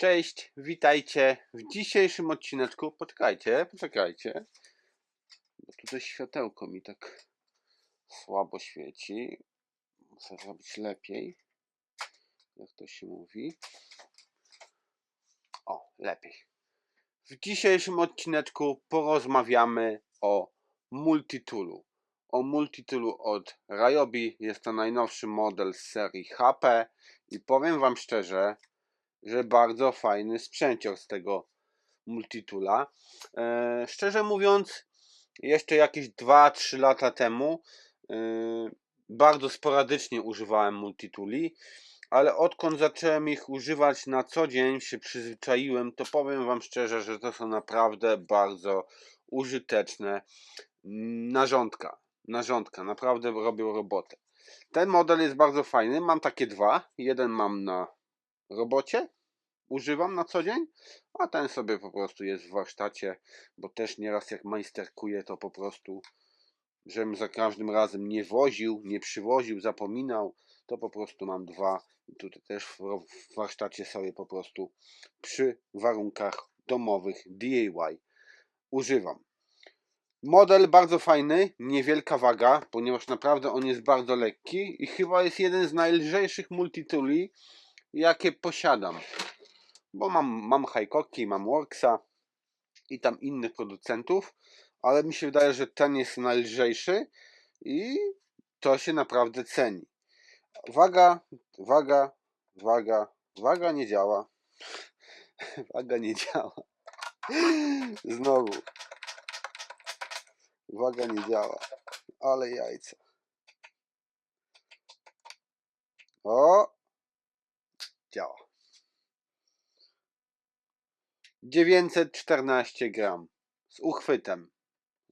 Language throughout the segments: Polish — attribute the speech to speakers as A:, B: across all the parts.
A: Cześć, witajcie w dzisiejszym odcineczku. Poczekajcie, poczekajcie. Bo tutaj światełko mi tak słabo świeci. Muszę zrobić lepiej. Jak to się mówi? O, lepiej. W dzisiejszym odcineczku porozmawiamy o multitoolu. O multitoolu od Ryobi. Jest to najnowszy model z serii HP i powiem Wam szczerze, że bardzo fajny sprzęcior z tego multitoola. E, szczerze mówiąc, jeszcze jakieś 2-3 lata temu e, bardzo sporadycznie używałem multitooli, ale odkąd zacząłem ich używać na co dzień, się przyzwyczaiłem, to powiem Wam szczerze, że to są naprawdę bardzo użyteczne narządka. Narządka, naprawdę robią robotę. Ten model jest bardzo fajny. Mam takie dwa. Jeden mam na robocie, używam na co dzień, a ten sobie po prostu jest w warsztacie, bo też nieraz jak majsterkuję, to po prostu, żebym za każdym razem nie woził, nie przywoził, zapominał, to po prostu mam dwa. Tutaj też w, warsztacie sobie po prostu przy warunkach domowych DIY używam. Model bardzo fajny, niewielka waga, ponieważ naprawdę on jest bardzo lekki i chyba jest jeden z najlżejszych multitooli, jakie posiadam. Bo mam, mam Highcocki, mam Worksa i tam innych producentów, ale mi się wydaje, że ten jest najlżejszy i to się naprawdę ceni. Waga, waga, waga, waga nie działa. Waga nie działa. Znowu. Waga nie działa. Ale jajca. O! Działa. 914 gram z uchwytem.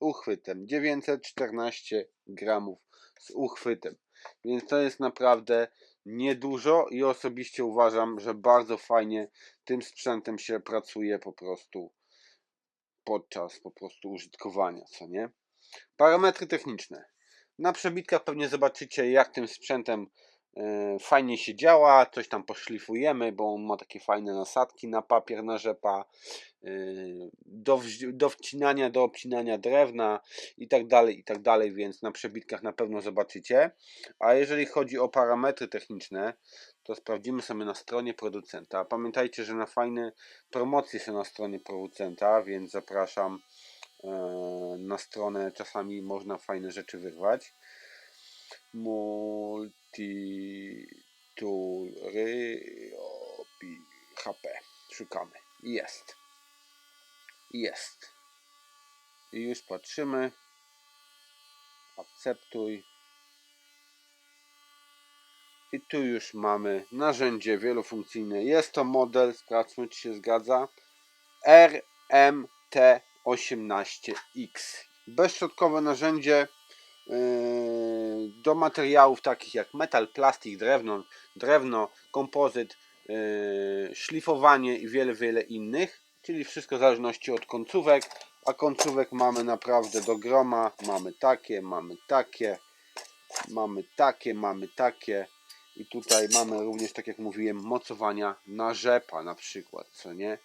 A: Uchwytem. 914 gramów z uchwytem. Więc to jest naprawdę niedużo i osobiście uważam, że bardzo fajnie tym sprzętem się pracuje po prostu podczas po prostu użytkowania, co nie? Parametry techniczne. Na przebitkach pewnie zobaczycie jak tym sprzętem fajnie się działa, coś tam poszlifujemy, bo on ma takie fajne nasadki na papier, na rzepa, e, do, do wcinania, do obcinania drewna i tak dalej, i tak dalej, więc na przebitkach na pewno zobaczycie. A jeżeli chodzi o parametry techniczne, to sprawdzimy sobie na stronie producenta. Pamiętajcie, że na fajne promocje są na stronie producenta, więc zapraszam e, na stronę. Czasami można fajne rzeczy wyrwać. Multitool Ryobi HP. Szukamy. Jest. Jest. I już patrzymy. Akceptuj. I tu już mamy narzędzie wielofunkcyjne. Jest to model, sprawdźmy czy się zgadza. RMT18X. Bezszczotkowe narzędzie do materiałów takich jak metal, plastik, drewno, drewno kompozyt, yy, szlifowanie i wiele, wiele innych. Czyli wszystko w zależności od końcówek. A końcówek mamy naprawdę do groma. Mamy takie, mamy takie, mamy takie, mamy takie. I tutaj mamy również, tak jak mówiłem, mocowania na rzepa na przykład, co nie?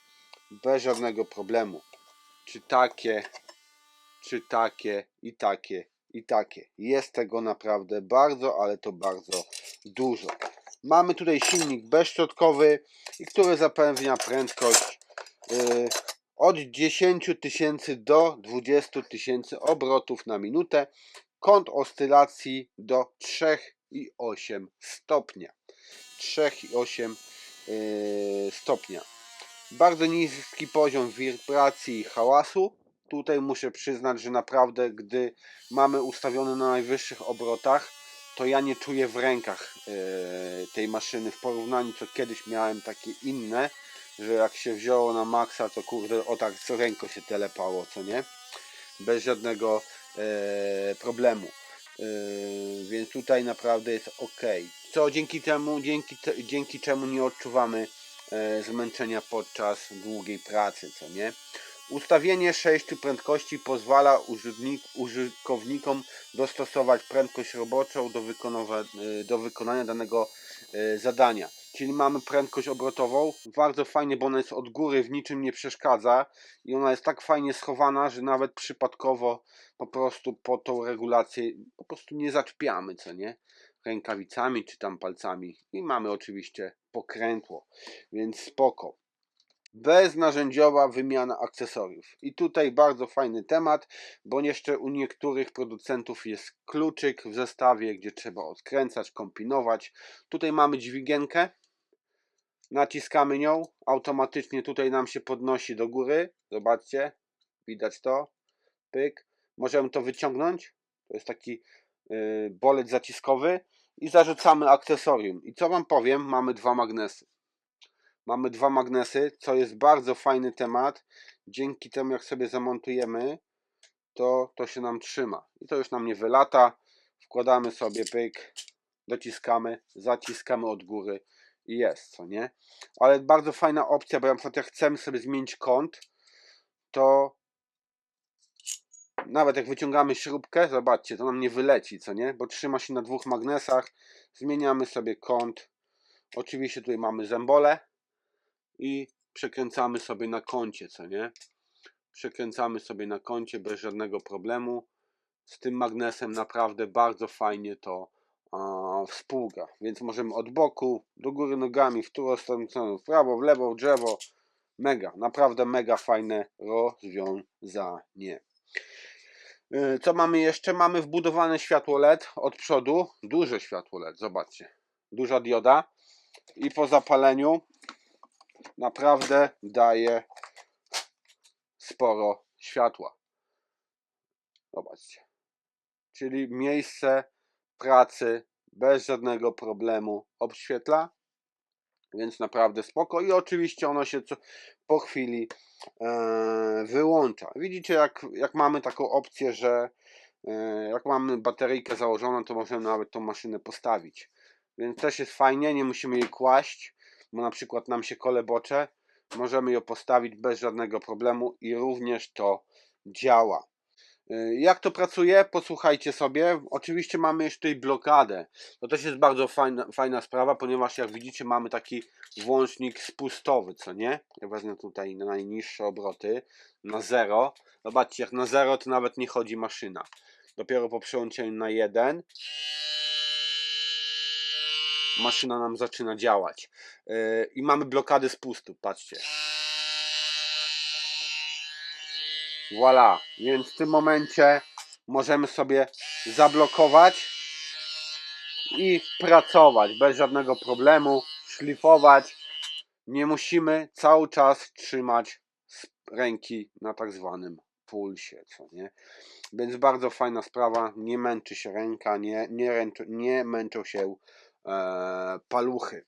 A: Bez żadnego problemu. Czy takie, czy takie, i takie, i takie. Jest tego naprawdę bardzo, ale to bardzo dużo. Mamy tutaj silnik bezszczotkowy, który zapewnia prędkość yy, od 10 tysięcy do 20 tysięcy obrotów na minutę. Kąt oscylacji do 3,8 stopnia. 3,8 yy, stopnia. Bardzo niski poziom wibracji i hałasu. Tutaj muszę przyznać, że naprawdę, gdy mamy ustawione na najwyższych obrotach, to ja nie czuję w rękach yy, tej maszyny w porównaniu co kiedyś miałem takie inne, że jak się wzięło na maksa, to kurde o tak co ręko się telepało, co nie? Bez żadnego e, problemu. E, więc tutaj naprawdę jest ok. Co dzięki temu, dzięki, te, dzięki czemu nie odczuwamy e, zmęczenia podczas długiej pracy, co nie? Ustawienie sześciu prędkości pozwala użytkownik, użytkownikom dostosować prędkość roboczą do, do wykonania danego e, zadania. czyli mamy prędkość obrotową. Bardzo fajnie, bo ona jest od góry, w niczym nie przeszkadza i ona jest tak fajnie schowana, że nawet przypadkowo po prostu po tą regulację po prostu nie zaczepiamy, co nie? Rękawicami czy tam palcami. I mamy oczywiście pokrętło, więc spoko. Beznarzędziowa wymiana akcesoriów. I tutaj bardzo fajny temat, bo jeszcze u niektórych producentów jest kluczyk w zestawie, gdzie trzeba odkręcać, kombinować. Tutaj mamy dźwigienkę, naciskamy nią, automatycznie tutaj nam się podnosi do góry. Zobaczcie, widać to. Pyk. Możemy to wyciągnąć. To jest taki yy, bolec zaciskowy i zarzucamy akcesorium. I co Wam powiem, mamy dwa magnesy. Mamy dwa magnesy, co jest bardzo fajny temat. Dzięki temu, jak sobie zamontujemy, to to się nam trzyma. I to już nam nie wylata. Wkładamy sobie pyk, dociskamy, zaciskamy od góry i jest, co nie? Ale bardzo fajna opcja, bo na przykład jak chcemy sobie zmienić kąt, to nawet jak wyciągamy śrubkę, zobaczcie, to nam nie wyleci, co nie? Bo trzyma się na dwóch magnesach. Zmieniamy sobie kąt. Oczywiście tutaj mamy zębole i przekręcamy sobie na kącie, co nie? Przekręcamy sobie na kącie bez żadnego problemu. Z tym magnesem naprawdę bardzo fajnie to a, współgra. Więc możemy od boku, do góry nogami, w którą stronę, w prawo, w lewo, w drzewo. Mega, naprawdę mega fajne rozwiązanie. Yy, Co mamy jeszcze? Mamy wbudowane światło LED od przodu. Duże światło LED, zobaczcie. Duża dioda. I po zapaleniu naprawdę daje sporo światła. Zobaczcie. Czyli miejsce pracy bez żadnego problemu obświetla. Więc naprawdę spoko. I oczywiście ono się po chwili e, wyłącza. Widzicie, jak, jak mamy taką opcję, że e, jak mamy bateryjkę założoną, to możemy nawet tą maszynę postawić. Więc też jest fajnie, nie musimy jej kłaść, bo na przykład nam się kole bocze. Możemy ją postawić bez żadnego problemu i również to działa. Y, Jak to pracuje? Posłuchajcie sobie. Oczywiście mamy jeszcze tutaj blokadę. To też jest bardzo fajna, fajna sprawa, ponieważ jak widzicie mamy taki włącznik spustowy, co nie? Ja wezmę tutaj na najniższe obroty, na 0. Zobaczcie, jak na 0 to nawet nie chodzi maszyna. Dopiero po przełączeniu na 1 maszyna nam zaczyna działać. Yy, I mamy blokady spustu, patrzcie. Voilà, więc w tym momencie możemy sobie zablokować i pracować bez żadnego problemu, szlifować. Nie musimy cały czas trzymać ręki na tak zwanym pulsie, co nie? Więc bardzo fajna sprawa, nie męczy się ręka, nie, nie, ręczą, nie męczą się e, paluchy.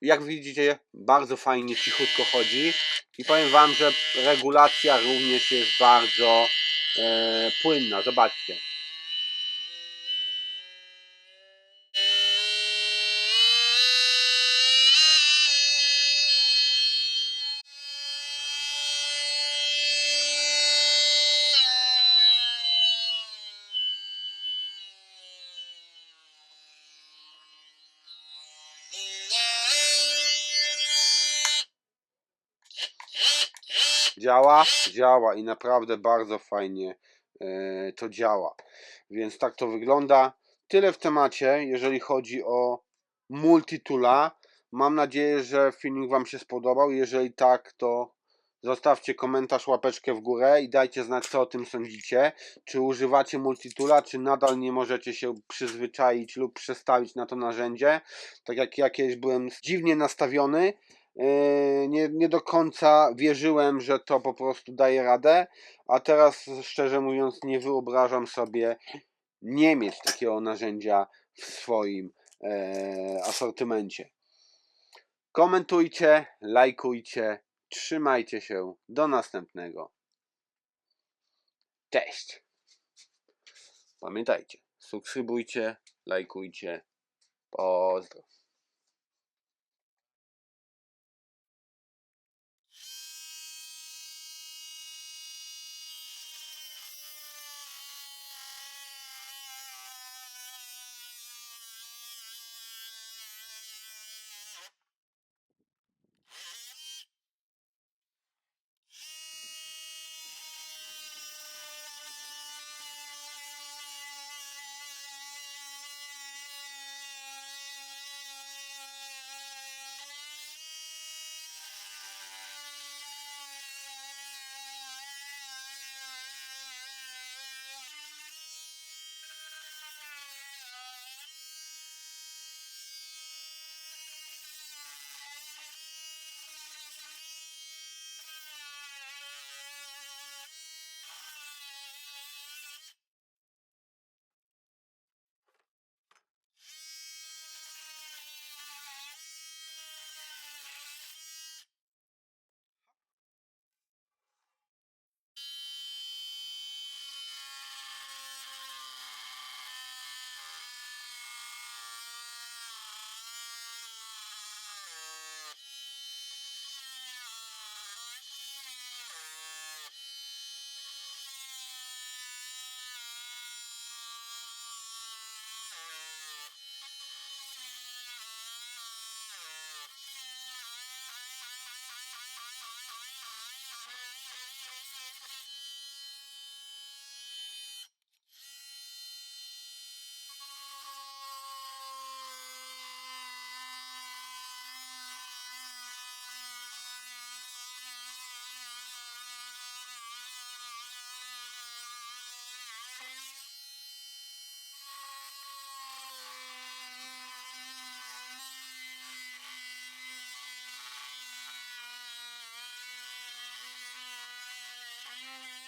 A: Jak widzicie, bardzo fajnie, cichutko chodzi. I powiem Wam, że regulacja również jest bardzo e, płynna. Zobaczcie. Działa? Działa i naprawdę bardzo fajnie e, to działa. Więc tak to wygląda. Tyle w temacie, jeżeli chodzi o multitula. Mam nadzieję, że filmik Wam się spodobał. Jeżeli tak, to zostawcie komentarz, łapeczkę w górę i dajcie znać, co o tym sądzicie. Czy używacie multitula, czy nadal nie możecie się przyzwyczaić lub przestawić na to narzędzie. Tak jak ja kiedyś byłem dziwnie nastawiony, nie, nie do końca wierzyłem, że to po prostu daje radę, a teraz szczerze mówiąc nie wyobrażam sobie nie mieć takiego narzędzia w swoim e, asortymencie. Komentujcie, lajkujcie, trzymajcie się, do następnego. Cześć! Pamiętajcie, subskrybujcie, lajkujcie, pozdro. Thank you.